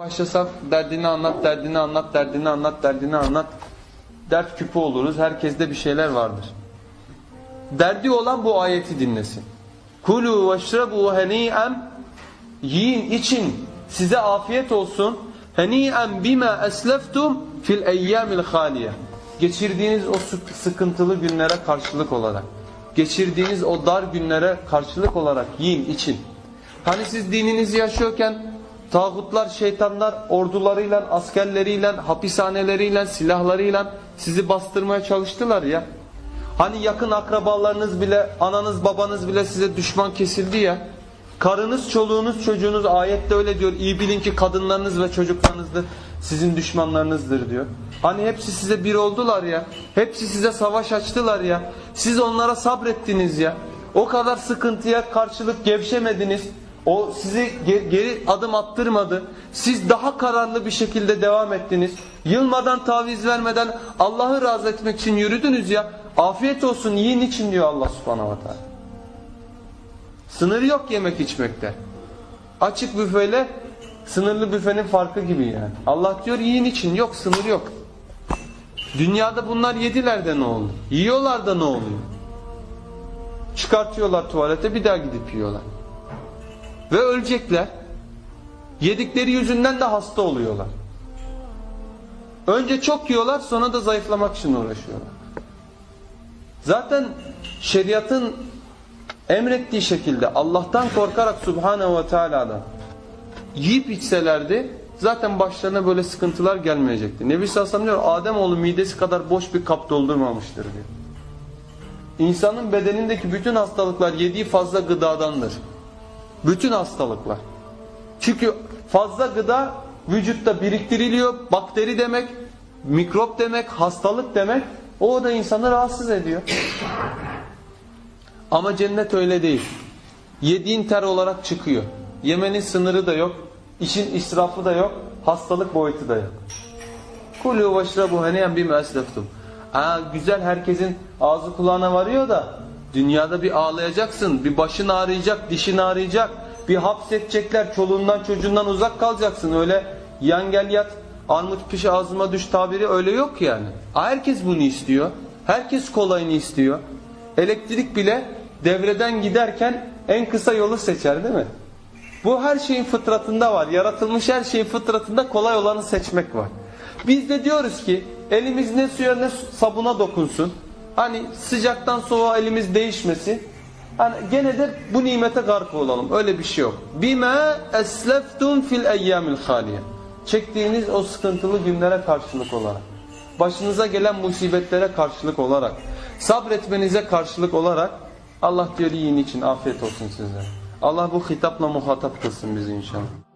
Başlasak derdini anlat, derdini anlat, derdini anlat, derdini anlat. Dert küpü oluruz. Herkeste bir şeyler vardır. Derdi olan bu ayeti dinlesin. Kulu veşrebu heni'en Yiyin için size afiyet olsun. Heni'en bima esleftum fil eyyamil haliye. Geçirdiğiniz o sık- sıkıntılı günlere karşılık olarak. Geçirdiğiniz o dar günlere karşılık olarak yiyin için. Hani siz dininizi yaşıyorken tağutlar, şeytanlar ordularıyla, askerleriyle, hapishaneleriyle, silahlarıyla sizi bastırmaya çalıştılar ya. Hani yakın akrabalarınız bile, ananız babanız bile size düşman kesildi ya. Karınız, çoluğunuz, çocuğunuz ayette öyle diyor. İyi bilin ki kadınlarınız ve çocuklarınız da sizin düşmanlarınızdır diyor. Hani hepsi size bir oldular ya. Hepsi size savaş açtılar ya. Siz onlara sabrettiniz ya. O kadar sıkıntıya karşılık gevşemediniz. O sizi ge- geri adım attırmadı. Siz daha kararlı bir şekilde devam ettiniz. Yılmadan taviz vermeden Allah'ı razı etmek için yürüdünüz ya. Afiyet olsun yiyin için diyor Allah subhanahu wa ta'ala. Sınır yok yemek içmekte. Açık büfeyle sınırlı büfenin farkı gibi yani. Allah diyor yiyin için yok sınır yok. Dünyada bunlar yediler de ne oldu? Yiyorlar da ne oluyor? Çıkartıyorlar tuvalete bir daha gidip yiyorlar. Ve ölecekler. Yedikleri yüzünden de hasta oluyorlar. Önce çok yiyorlar sonra da zayıflamak için uğraşıyorlar. Zaten şeriatın emrettiği şekilde Allah'tan korkarak Subhanehu ve Teala'dan yiyip içselerdi zaten başlarına böyle sıkıntılar gelmeyecekti. Nebi sellem diyor Ademoğlu midesi kadar boş bir kap doldurmamıştır diyor. İnsanın bedenindeki bütün hastalıklar yediği fazla gıdadandır. Bütün hastalıklar. Çünkü fazla gıda vücutta biriktiriliyor. Bakteri demek, mikrop demek, hastalık demek. O da insanı rahatsız ediyor. Ama cennet öyle değil. Yediğin ter olarak çıkıyor. Yemenin sınırı da yok. işin israfı da yok. Hastalık boyutu da yok. Kulu veşrabu heniyen bima esleftum. Aa, güzel herkesin ağzı kulağına varıyor da dünyada bir ağlayacaksın, bir başın ağrıyacak, dişin ağrıyacak, bir hapsedecekler, çoluğundan çocuğundan uzak kalacaksın. Öyle yan gel yat, armut piş ağzıma düş tabiri öyle yok yani. Herkes bunu istiyor. Herkes kolayını istiyor. Elektrik bile devreden giderken en kısa yolu seçer değil mi? Bu her şeyin fıtratında var. Yaratılmış her şeyin fıtratında kolay olanı seçmek var. Biz de diyoruz ki elimiz ne suya ne sabuna dokunsun. Hani sıcaktan soğuğa elimiz değişmesin. Hani gene de bu nimete gark olalım. Öyle bir şey yok. Bime esleftum fil eyyamil haliye. Çektiğiniz o sıkıntılı günlere karşılık olarak. Başınıza gelen musibetlere karşılık olarak. Sabretmenize karşılık olarak Allah diyor yiyin için afiyet olsun size. Allah bu hitapla muhatap kılsın bizi inşallah.